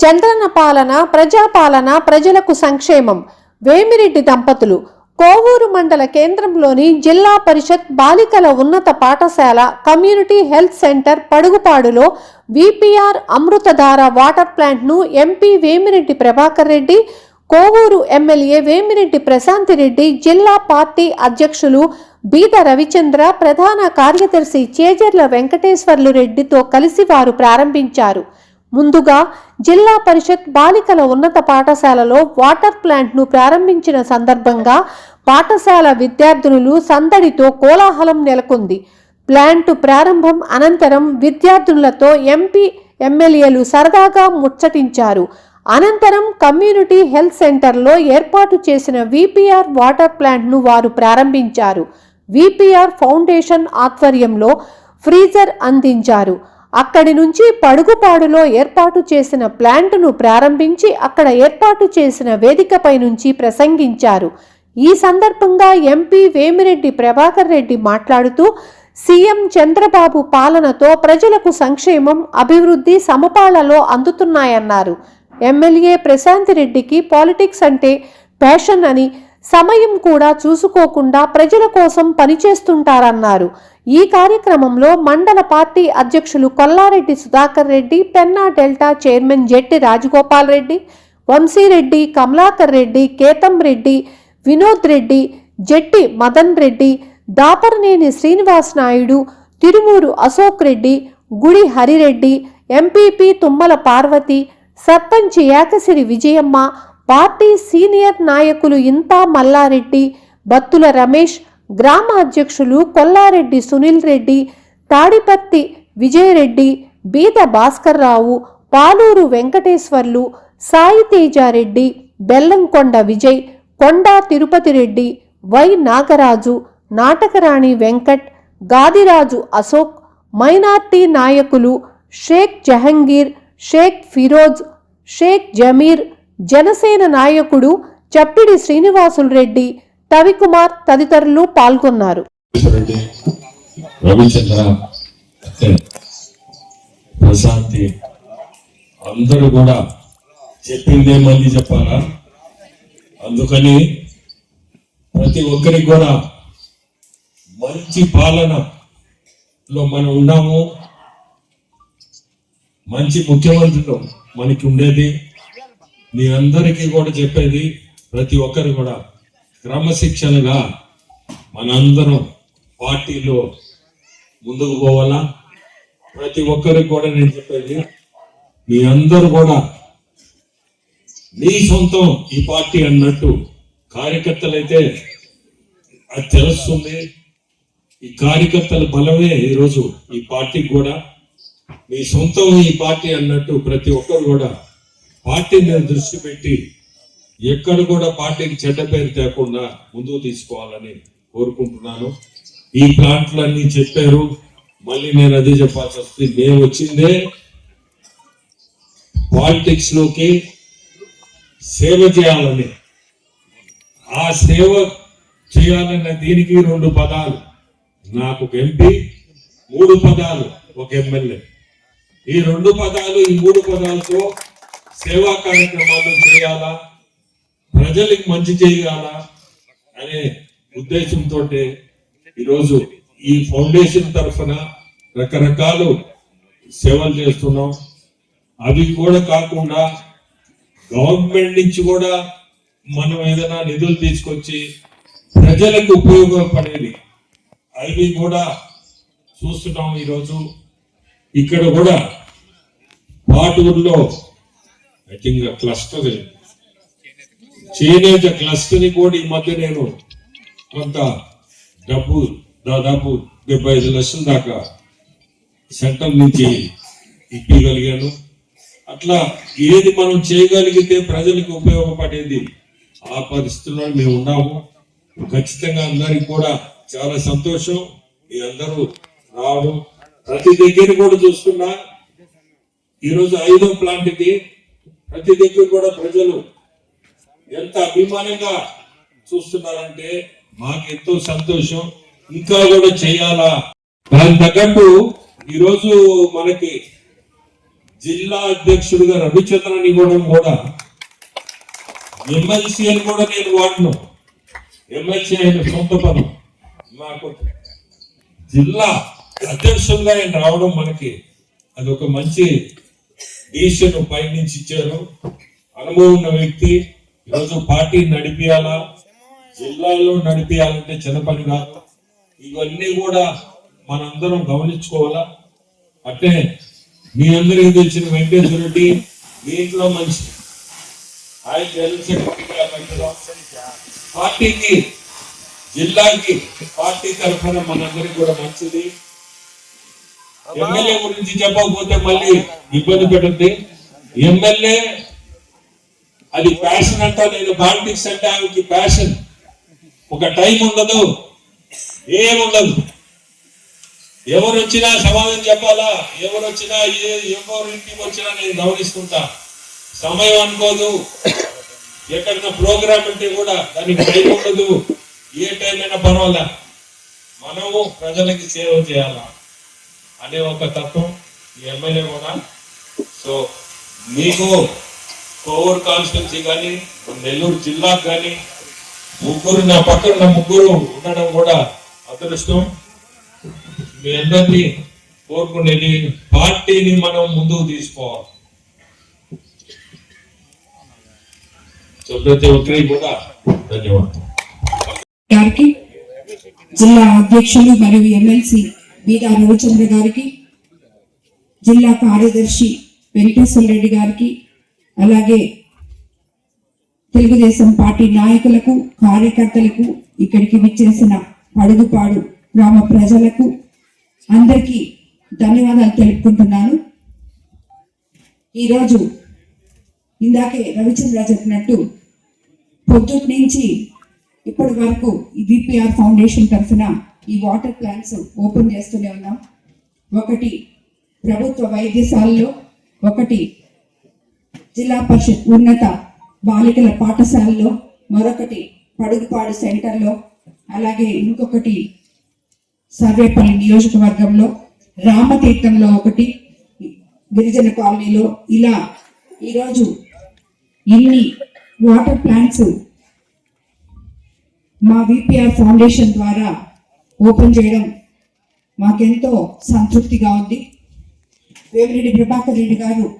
చంద్రన పాలన ప్రజాపాలన ప్రజలకు సంక్షేమం. వేమిరెడ్డి దంపతులు. కోవూరు మండల కేంద్రంలోని జిల్లా పరిషత్ బాలికల ఉన్నత పాఠశాల కమ్యూనిటీ హెల్త్ సెంటర్ పడుగుపాడులో విపిఆర్ అమృతధార వాటర్ ప్లాంట్ను ఎంపీ వేమిరెడ్డి ప్రభాకర్ రెడ్డి కోవూరు ఎమ్మెల్యే వేమిరెడ్డి ప్రశాంతి రెడ్డి జిల్లా పార్టీ అధ్యక్షులు బీద రవిచంద్ర ప్రధాన కార్యదర్శి చేజర్ల వెంకటేశ్వర్లు రెడ్డితో కలిసి వారు ప్రారంభించారు. ముందుగా జిల్లా పరిషత్ బాలికల ఉన్నత పాఠశాలలో వాటర్ ప్లాంట్ను ప్రారంభించిన సందర్భంగా పాఠశాల విద్యార్థినులు సందడితో కోలాహలం నెలకొంది. ప్లాంటు ప్రారంభం అనంతరం విద్యార్థినులతో ఎంపీ ఎమ్మెల్యేలు సరదాగా ముచ్చటించారు. అనంతరం కమ్యూనిటీ హెల్త్ సెంటర్లో ఏర్పాటు చేసిన విపిఆర్ వాటర్ ప్లాంట్ను వారు ప్రారంభించారు. విపిఆర్ ఫౌండేషన్ ఆధ్వర్యంలో ఫ్రీజర్ అందించారు. అక్కడి నుంచి పడుగుపాడులో ఏర్పాటు చేసిన ప్లాంటును ప్రారంభించి అక్కడ ఏర్పాటు చేసిన వేదికపై నుంచి ప్రసంగించారు. ఈ సందర్భంగా ఎంపీ వేమిరెడ్డి ప్రభాకర్ రెడ్డి మాట్లాడుతూ సీఎం చంద్రబాబు పాలనతో ప్రజలకు సంక్షేమం అభివృద్ధి సమపాలలో అందుతున్నాయన్నారు. ఎమ్మెల్యే ప్రశాంత్ రెడ్డికి పాలిటిక్స్ అంటే ప్యాషన్ అని సమయం కూడా చూసుకోకుండా ప్రజల కోసం పనిచేస్తుంటారన్నారు. ఈ కార్యక్రమంలో మండల పార్టీ అధ్యక్షులు Kollareddy Sudhakar Reddy Penna delta chairman Jetti Rajagopal Reddy Vamsireddy Kamalakar Reddy Ketam Reddy Vinod Reddy Jetti Madan Reddy Daparaneni Srinivas Naidu Tirumuru Ashok Reddy Gudi Harireddy MPP Tummala Parvathi sarpanch Ekasiri Vijayamma party senior నాయకులు ఇంతా మల్లారెడ్డి బత్తుల రమేష్ గ్రామ అధ్యక్షులు Kollareddy Sunil Reddy Tadipatri Vijayareddy Beeda Bhaskar Rao Paluru Venkateswarlu Sai Tejareddy Bellamkonda Vijay Konda Tirupati Reddy Y Nagaraju నాటకరాణి Venkat Gadiraju Ashok minority నాయకులు షేక్ జహంగీర్ షేక్ ఫిరోజ్ షేక్ జమీర్ జనసేన నాయకుడు చప్పిడి శ్రీనివాసులు రెడ్డి రవికుమార్ తదితరులు పాల్గొన్నారు. ప్రశాంతి అందరూ కూడా చెప్పిందే మళ్ళీ చెప్పాలా? అందుకని ప్రతి ఒక్కరికి కూడా మంచి పాలనలో మనం ఉన్నాము. మంచి ముఖ్యమంత్రులు మనకి ఉండేది. మీ అందరికీ కూడా చెప్పేది ప్రతి ఒక్కరు కూడా క్రమశిక్షణగా మనందరం పార్టీలో ముందుకు పోవాలా? ప్రతి ఒక్కరికి కూడా నేను చెప్పేది మీ అందరూ కూడా మీ సొంతం ఈ పార్టీ అన్నట్టు కార్యకర్తలైతే అది తెలుస్తుంది. ఈ కార్యకర్తల బలమే ఈరోజు ఈ పార్టీకి కూడా. మీ సొంతం ఈ పార్టీ అన్నట్టు ప్రతి ఒక్కరు కూడా పార్టీ మీద దృష్టి పెట్టి ఎక్కడ కూడా పార్టీకి చెడ్డ పేరు తేకుండా ముందుకు తీసుకోవాలని కోరుకుంటున్నాను. ఈ ప్లాంట్లన్నీ చెప్పారు. మళ్ళీ నేను అదే చెప్పాల్సి వస్తుంది. మేము వచ్చిందే పాలిటిక్స్లోకి సేవ చేయాలని. ఆ సేవ చేయాలన్న దీనికి రెండు పదాలు. నాకు ఒక ఎంపీ మూడు పదాలు ఒక ఎమ్మెల్యే. ఈ రెండు పదాలు ఈ మూడు పదాలతో సేవా కార్యక్రమాలు చేయాలా? ప్రజలకు మంచి చేయగల అనే ఉద్దేశంతో ఈరోజు ఈ ఫౌండేషన్ తరఫున రకరకాలు సేవలు చేస్తున్నాం. అవి కూడా కాకుండా గవర్నమెంట్ నుంచి కూడా మనం ఏదైనా నిధులు తీసుకొచ్చి ప్రజలకు ఉపయోగపడేది అవి కూడా చూస్తున్నాం ఈరోజు. ఇక్కడ కూడా పాటూరులో ఐ థింక్ క్లస్టర్ చేనేత క్లస్టర్ కూడా ఈ మధ్య నేను కొంత డబ్బు దాదాపు డెబ్బై ఐదు లక్షల దాకా సెంటర్ నుంచి ఇప్పగలిగాను అట్లా ఏది మనం చేయగలిగితే ప్రజలకు ఉపయోగపడేది ఆ పరిస్థితుల్లో మేము ఉన్నాము. ఖచ్చితంగా అందరికి కూడా చాలా సంతోషం. మీ అందరూ రావడం. ప్రతి దగ్గర కూడా చూస్తున్నా ఈరోజు ఐదో ప్లాంట్ ఇది ప్రతి దగ్గర కూడా ప్రజలు ఎంత అభిమానంగా చూస్తున్నారంటే మాకు ఎంతో సంతోషం. ఇంకా కూడా చేయాలా? దాని తగ్గట్టు ఈరోజు మనకి జిల్లా అధ్యక్షుడిగా రవిచంద్రన్ ఇవ్వడం కూడా ఎమ్మెల్సీ అని కూడా నేను వాడను. ఎమ్మెల్సీ అయిన సొంత పదం మాకు జిల్లా అధ్యక్షులుగా ఆయన రావడం మనకి అది ఒక మంచి డిసిషన్ పై నుంచి ఇచ్చారు. అనుభవం ఉన్న వ్యక్తి. ఈరోజు పార్టీ నడిపియాలా? జిల్లాలో నడిపియాలంటే చిన్న కాదు ఇవన్నీ కూడా మనందరం గమనించుకోవాలా? అంటే మీ అందరికీ తెలిసిన వెంకటేశ్వర రెడ్డి మీ ఇంట్లో మంచి ఆయన జనరల్ సెక్రటరీగా పార్టీకి జిల్లాకి పార్టీ తరఫున మనందరికి కూడా మంచిది. ఎమ్మెల్యే గురించి చెప్పకపోతే మళ్ళీ ఇబ్బంది పెట్టద్ది. ఎమ్మెల్యే అది ప్యాషన్ అంటా నేను పాలిటిక్స్ అంటే ఆమెకి ప్యాషన్ ఒక టైం ఉండదు ఏముండదు ఎవరు వచ్చినా సమాధానం చెప్పాలా? ఎవరు వచ్చినా ఏ ఎవరింటికి వచ్చినా నేను గమనిస్తుంటా. సమయం అనుకోదు. ఎక్కడైనా ప్రోగ్రామ్ ఉంటే కూడా దానికి టైం ఉండదు. ఏ టైం అయినా పర్వాలా? మనము ప్రజలకి సేవ చేయాలా? అనే ఒక తత్వం ఈ ఎమ్మెల్యే కూడా. సో మీకు కోవూరు కాన్స్టిట్యున్సీ కానీ నెల్లూరు జిల్లాకు కానీ ముగ్గురు నా పక్కన ముగ్గురు ఉండడం కూడా అదృష్టం. మీ అందరినీ కోరుకునేది పార్టీని మనం ముందుకు తీసుకోవాలి. సో ప్రతి ఒక్కరికి కూడా ధన్యవాదాలు. గారికి జిల్లా అధ్యక్షులు మరియు ఎమ్మెల్సీ బీదా రవిచంద్ర గారికి జిల్లా కార్యదర్శి వెంకటేశ్వర రెడ్డి గారికి అలాగే తెలుగుదేశం పార్టీ నాయకులకు కార్యకర్తలకు ఇక్కడికి విచ్చేసిన పడుగుపాడు గ్రామ ప్రజలకు అందరికీ ధన్యవాదాలు తెలుపుకుంటున్నాను. ఈరోజు ఇందాకే రవిచంద్ర చెప్పినట్టు పొద్దుటి నుంచి ఇప్పటి వరకు ఈ విపిఆర్ ఫౌండేషన్ తరఫున ఈ వాటర్ ప్లాంట్స్ ఓపెన్ చేస్తూనే ఉన్నాం. ఒకటి ప్రభుత్వ వైద్యశాలలో ఒకటి జిల్లా పరిషత్ ఉన్నత బాలికల పాఠశాలలో మరొకటి పడుగుపాడు సెంటర్లో అలాగే ఇంకొకటి సర్వేపల్లి నియోజకవర్గంలో రామతీర్థంలో ఒకటి గిరిజన కాలనీలో. ఇలా ఈరోజు ఇన్ని వాటర్ ప్లాంట్స్ మా విపిఆర్ ఫౌండేషన్ ద్వారా ఓపెన్ చేయడం మాకెంతో సంతృప్తిగా ఉంది. వేమిరెడ్డి ప్రభాకర్ రెడ్డి గారు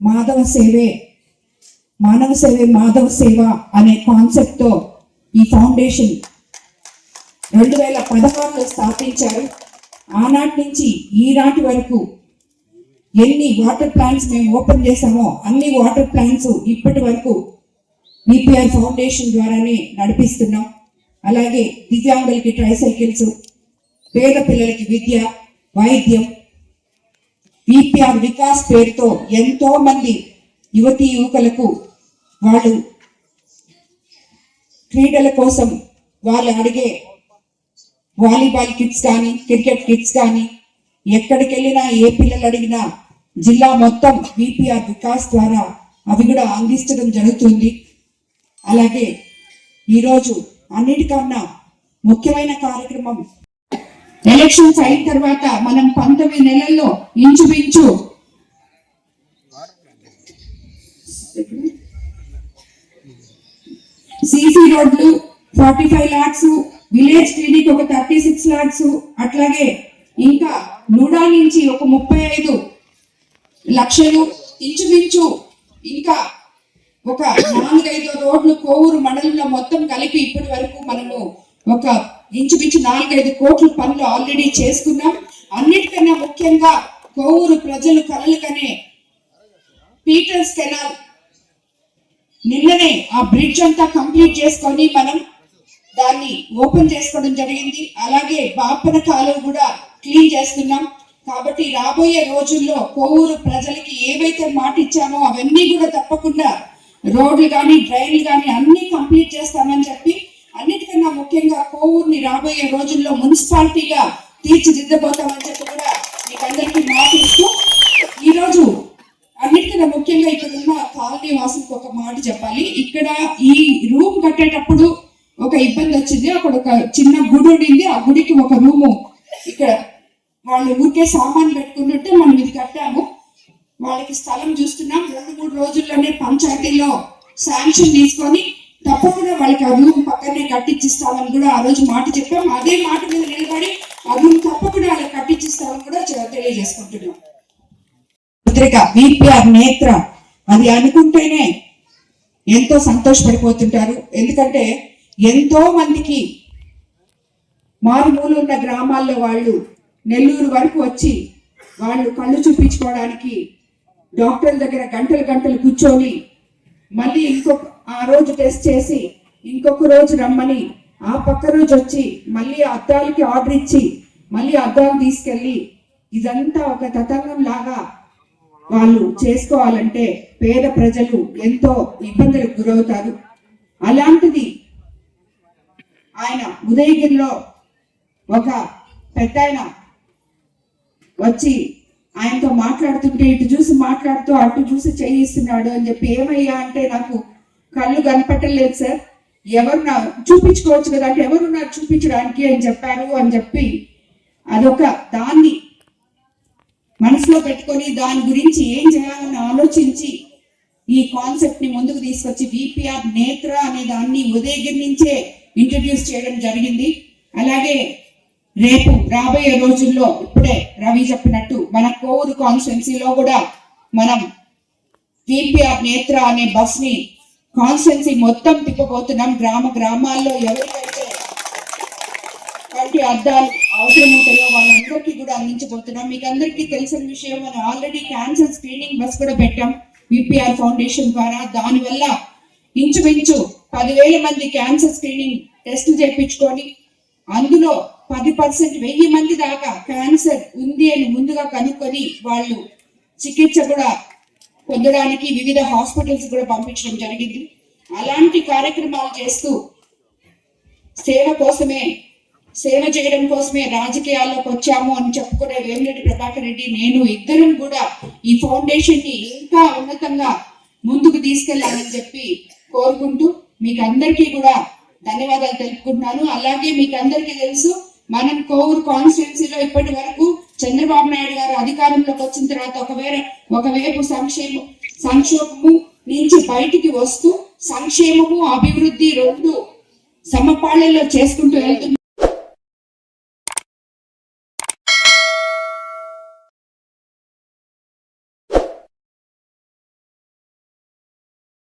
మాధవ సేవే. మానవ సేవే మాధవ సేవ అనే కాన్సెప్ట్తో ఈ ఫౌండేషన్ రెండు వేల పదహారులో స్థాపించారు. ఆనాటి నుంచి ఈనాటి వరకు ఎన్ని వాటర్ ప్లాంట్స్ మేము ఓపెన్ చేసామో అన్ని వాటర్ ప్లాంట్స్ ఇప్పటి వరకు బీపీఆర్ ఫౌండేషన్ ద్వారానే నడిపిస్తున్నాం. అలాగే దివ్యాంగులకి ట్రైసైకిల్స్ పేద పిల్లలకి విద్య వైద్యం విపిఆర్ వికాస్ పేరుతో ఎంతో మంది యువతి యువకులకు వాళ్ళు క్రీడల కోసం వాళ్ళు అడిగే వాలీబాల్ కిట్స్ కానీ క్రికెట్ కిట్స్ కానీ ఎక్కడికి వెళ్ళినా ఏ పిల్లలు అడిగినా జిల్లా మొత్తం బీపీఆర్ వికాస్ ద్వారా అవి కూడా అందించడం జరుగుతుంది. అలాగే ఈరోజు అన్నిటికన్నా ముఖ్యమైన కార్యక్రమం ఎలక్షన్స్ అయిన తర్వాత మనం పంతొమ్మిది నెలల్లో ఇంచుమించు సిసి రోడ్లు forty five lakhs village clinic ఒక థర్టీ సిక్స్ లాక్స్ అట్లాగే ఇంకా నూడా నుంచి ఒక ముప్పై ఐదు లక్షలు ఇంచుమించు ఇంకా ఒక నాలుగైదు రోడ్లు కోవూరు మండలంలో మొత్తం కలిపి ఇప్పటి వరకు మనము ఒక ఇంచుమించు నాలుగైదు కోట్ల పనులు ఆల్రెడీ చేసుకున్నాం. అన్నిటికన్నా ముఖ్యంగా కోవూరు ప్రజలు కలలు కనే పీటర్స్ కెనాల్ నిన్ననే ఆ బ్రిడ్జ్ అంతా కంప్లీట్ చేసుకొని మనం దాన్ని ఓపెన్ చేసుకోవడం జరిగింది. అలాగే బాపన కాలువ కూడా క్లీన్ చేస్తున్నాం. కాబట్టి రాబోయే రోజుల్లో కోవూరు ప్రజలకి ఏవైతే మాట ఇచ్చామో అవన్నీ కూడా తప్పకుండా రోడ్లు కానీ డ్రైన్లు కానీ అన్ని కంప్లీట్ చేస్తామని చెప్పి ముఖ్యంగా కోవూరుని రాబోయే రోజుల్లో మున్సిపాలిటీగా తీర్చిదిద్దబోతామని చెప్పి కూడా మీకు అందరికీ ఈరోజు అన్నిటికన్నా ముఖ్యంగా ఇక్కడ ఉన్న కాలనీ వాసులకు ఒక మాట చెప్పాలి. ఇక్కడ ఈ రూమ్ కట్టేటప్పుడు ఒక ఇబ్బంది వచ్చింది. అక్కడ ఒక చిన్న గుడి ఉండింది. ఆ గుడికి ఒక రూము ఇక్కడ వాళ్ళు ఊరికే సామాన్ పెట్టుకున్నట్టు మనం ఇది కట్టాము. వాళ్ళకి స్థలం చూస్తున్నాం. రెండు మూడు రోజుల్లోనే పంచాయతీలో శాంక్షన్ తీసుకొని తప్పకుండా వాళ్ళకి ఆ రూమ్ పక్కనే కట్టించిస్తామని కూడా ఆ రోజు మాట చెప్పాం. అదే మాట మీద నిలబడి ఆ రూమ్ తప్పకుండా వాళ్ళకి కట్టించిస్తామని కూడా తెలియజేసుకుంటున్నాం. పత్రిక విపిఆర్ నేత్ర అది అనుకుంటేనే ఎంతో సంతోషపడిపోతుంటారు. ఎందుకంటే ఎంతో మందికి మారుమూలు ఉన్న గ్రామాల్లో వాళ్ళు నెల్లూరు వరకు వచ్చి వాళ్ళు కళ్ళు చూపించుకోవడానికి డాక్టర్ల దగ్గర గంటలు గంటలు కూర్చొని మళ్ళీ ఇంకొక ఆ రోజు టెస్ట్ చేసి ఇంకొక రోజు రమ్మని ఆ పక్క రోజు వచ్చి మళ్ళీ అద్దాలకి ఆర్డర్ ఇచ్చి మళ్ళీ అద్దాలు తీసుకెళ్ళి ఇదంతా ఒక తతంగం లాగా వాళ్ళు చేసుకోవాలంటే పేద ప్రజలు ఎంతో ఇబ్బందులకు గురవుతారు. అలాంటిది ఆయన ఉదయగిరిలో ఒక పెద్ద వచ్చి ఆయనతో మాట్లాడుతుంటే ఇటు చూసి మాట్లాడుతూ అటు చూసి చేయిస్తున్నాడు అని చెప్పి ఏమయ్యా అంటే నాకు కళ్ళు కనపట్టలేదు సార్. ఎవరు నా చూపించుకోవచ్చు కదా అంటే ఎవరున్నారు చూపించడానికి అని చెప్పారు అని చెప్పి అదొక దాన్ని మనసులో పెట్టుకొని దాని గురించి ఏం చేయాలని ఆలోచించి ఈ కాన్సెప్ట్ని ముందుకు తీసుకొచ్చి విపిఆర్ నేత్ర అనే దాన్ని ఉదయగిరి నుంచే ఇంట్రడ్యూస్ చేయడం జరిగింది. అలాగే రేపు రాబోయే రోజుల్లో ఇప్పుడే రవి చెప్పినట్టు మన కోవూరు కాన్స్టిట్యున్సీలో కూడా మనం విపిఆర్ నేత్ర అనే బస్ని కాన్స్టిట్యున్సీ మొత్తం తిప్పబోతున్నాం. గ్రామ గ్రామాల్లో ఎవరికైతే కంటి అద్దాలు అవసరం ఉంటాయో వాళ్ళందరికీ కూడా అందించబోతున్నాం. మీకు అందరికీ తెలిసిన విషయం మనం ఆల్రెడీ క్యాన్సర్ స్క్రీనింగ్ బస్ కూడా పెట్టాం విపిఆర్ ఫౌండేషన్ ద్వారా. దానివల్ల ఇంచుమించు పదివేల మంది క్యాన్సర్ స్క్రీనింగ్ టెస్టులు చేయించుకొని అందులో పది పర్సెంట్ వెయ్యి మంది దాకా క్యాన్సర్ ఉంది అని ముందుగా కనుక్కొని వాళ్ళు చికిత్స కూడా పొందడానికి వివిధ హాస్పిటల్స్ కూడా పంపించడం జరిగింది. అలాంటి కార్యక్రమాలు చేస్తూ సేవ కోసమే సేవ చేయడం కోసమే రాజకీయాల్లోకి వచ్చాము అని చెప్పుకునే వేమిరెడ్డి ప్రభాకర్ రెడ్డి నేను ఇద్దరం కూడా ఈ ఫౌండేషన్ని ఇంకా ఉన్నతంగా ముందుకు తీసుకెళ్ళాలని చెప్పి కోరుకుంటూ మీకు అందరికీ కూడా ధన్యవాదాలు తెలుపుకుంటున్నాను. అలాగే మీకు అందరికీ తెలుసు మనం కోవూరు కాన్స్టిట్యున్సీలో ఇప్పటి వరకు చంద్రబాబు నాయుడు గారు అధికారంలోకి వచ్చిన తర్వాత ఒకవేళ ఒకవైపు సంక్షేమ సంక్షోభము నుంచి బయటికి వస్తూ సంక్షేమము అభివృద్ధి రెండు సమపాళ్ళలో చేసుకుంటూ వెళ్తున్నారు